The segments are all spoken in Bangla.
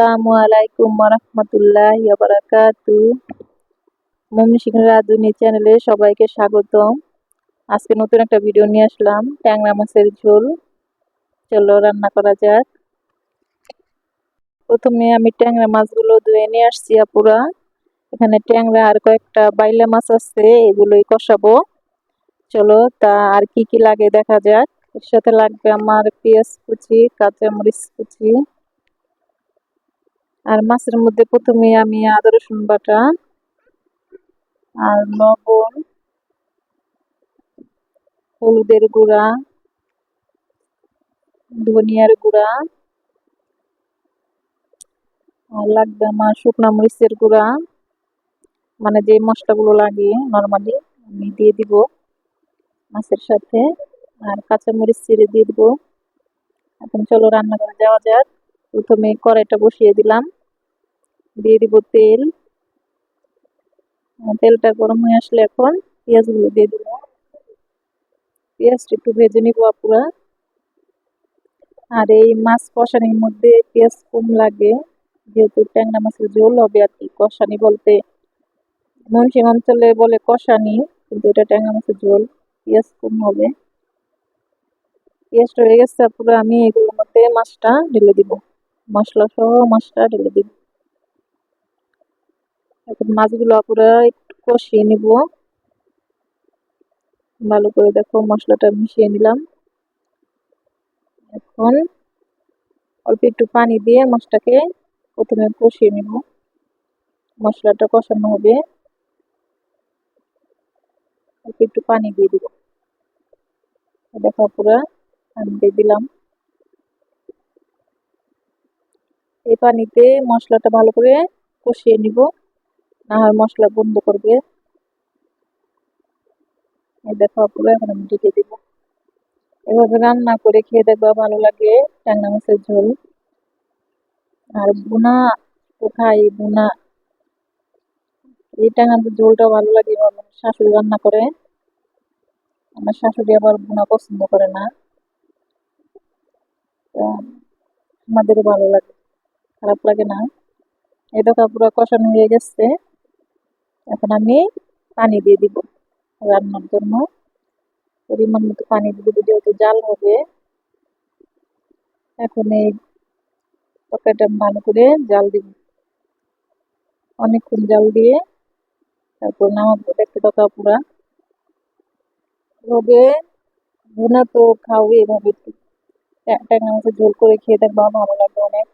আসসালামু আলাইকুম রহমতুল্লাহ বারাকাতু মমি সিং রাধুনি চ্যানেলে সবাইকে স্বাগতম। আজকে নতুন একটা ভিডিও নিয়ে আসলাম, ট্যাংরা মাছের ঝোল। চলো রান্না করা যাক। প্রথমে আমি ট্যাংরা মাছগুলো ধুয়ে নিয়ে আসছি আপুরা। এখানে ট্যাংরা আর কয়েকটা বাইলা মাছ আছে, এগুলোই কষাবো। চলো তা আর কি কি লাগে দেখা যাক। এর সাথে লাগবে আমার পেঁয়াজ কুচি, কাঁচামরিচ কুচি। আর মাছের মধ্যে প্রথমে আমি আদা, রসুন বাটা আর লবণ, হলুদের গুঁড়া, ধনিয়ার গুঁড়া আর লাগবে আমার শুকনো মরিচের গুঁড়া। মানে যে মশলাগুলো লাগে নর্মালি আমি দিয়ে দিব মাছের সাথে আর কাঁচামরিচ ছিঁড়ে দিয়ে দিব। এখন চলো রান্না করে যাওয়া যাক। প্রথমে কড়াইটা বসিয়ে দিলাম। দিয়ে দিব তেল। তেলটা গরম হয়ে আসলে এখন পেঁয়াজগুলো দিয়ে দিব। পেঁয়াজটা একটু ভেজে নিব আপুরা। আর এই মাছ কষানির মধ্যে পেঁয়াজ কম লাগে, যেহেতু ট্যাংরা মাছের ঝোল হবে আর কি কষানি বলতে। মনসিং অঞ্চলে বলে কষানি, কিন্তু এটা ট্যাংরা মাছের ঝোল, পেঁয়াজ কম হবে। পেঁয়াজটা হয়ে গেছে পুরো আমি এগুলোর মধ্যে মাছটা ঢেলে দিব। মশলা সহ মাছটা ঢেলে দিব। মাছগুলো পুরো একটু কষিয়ে নিব। ভালো করে দেখো মশলাটা মিশিয়ে নিলাম। এখন অল্প একটু পানি দিয়ে মাছটাকে প্রথমে কষিয়ে নিব। মশলাটা কষানো হবে। অল্প একটু পানি দিয়ে দিব। দেখো পুরো পানি দিয়ে দিলাম। এই পানিতে মশলাটা ভালো করে কষিয়ে নিব। না হয় মশলা বন্ধ করবে। দেখো পুরো এখন আমি ঢেকে দিব। এভাবে রান্না করে খেয়ে দেখবা ভালো লাগে ট্যাংরা মাছের ঝোল। আর বুনা খাই বুনা এই ট্যাংরা ঝোলটা ভালো লাগে আমার শাশুড়ি রান্না করে। আমার শাশুড়ি আবার বুনা পছন্দ করে না। আমাদেরও ভালো লাগে, খারাপ লাগে না। এই দেখো পুরো কষানো হয়ে গেছে। এখন আমি পানি দিয়ে দিব। রান্নার জন্য পরিমাণ মতো পানি দিয়ে দিব, যেহেতু জাল হবে। এখন এই তরকারিটা ভালো করে জাল দিব। অনেকক্ষণ জাল দিয়ে তারপর নামাবো, দেখতে পাকা পুরা এভাবে ভুনা তো খাওয়াই এভাবে। একটু ট্যাংরা মাছের ঝোল করে খেয়ে দেখবা ভালো লাগবে অনেক।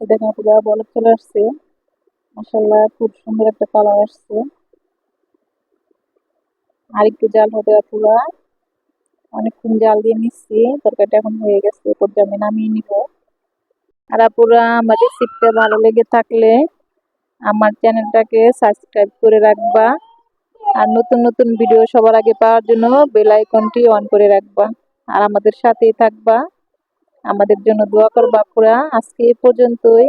দেখো পুরা বলক চলে আসছে। মাসাল্লাহ খুব সুন্দর একটা কালার আসছে। আর একটু জাল হবে পুরা অনেকক্ষণ জাল দিয়ে নিচ্ছি, তরকারিটা এখন হয়ে গেছে, এরপর আমি নামিয়ে নিব। আর আপুরা আমার রেসিপিটা ভালো লেগে থাকলে আমার চ্যানেলটাকে সাবস্ক্রাইব করে রাখবা। আর নতুন নতুন ভিডিও সবার আগে পাওয়ার জন্য বেল আইকনটি অন করে রাখবা। আর আমাদের সাথেই থাকবা। আমাদের জন্য দোয়া করবা পুরা আজকে এই পর্যন্তই।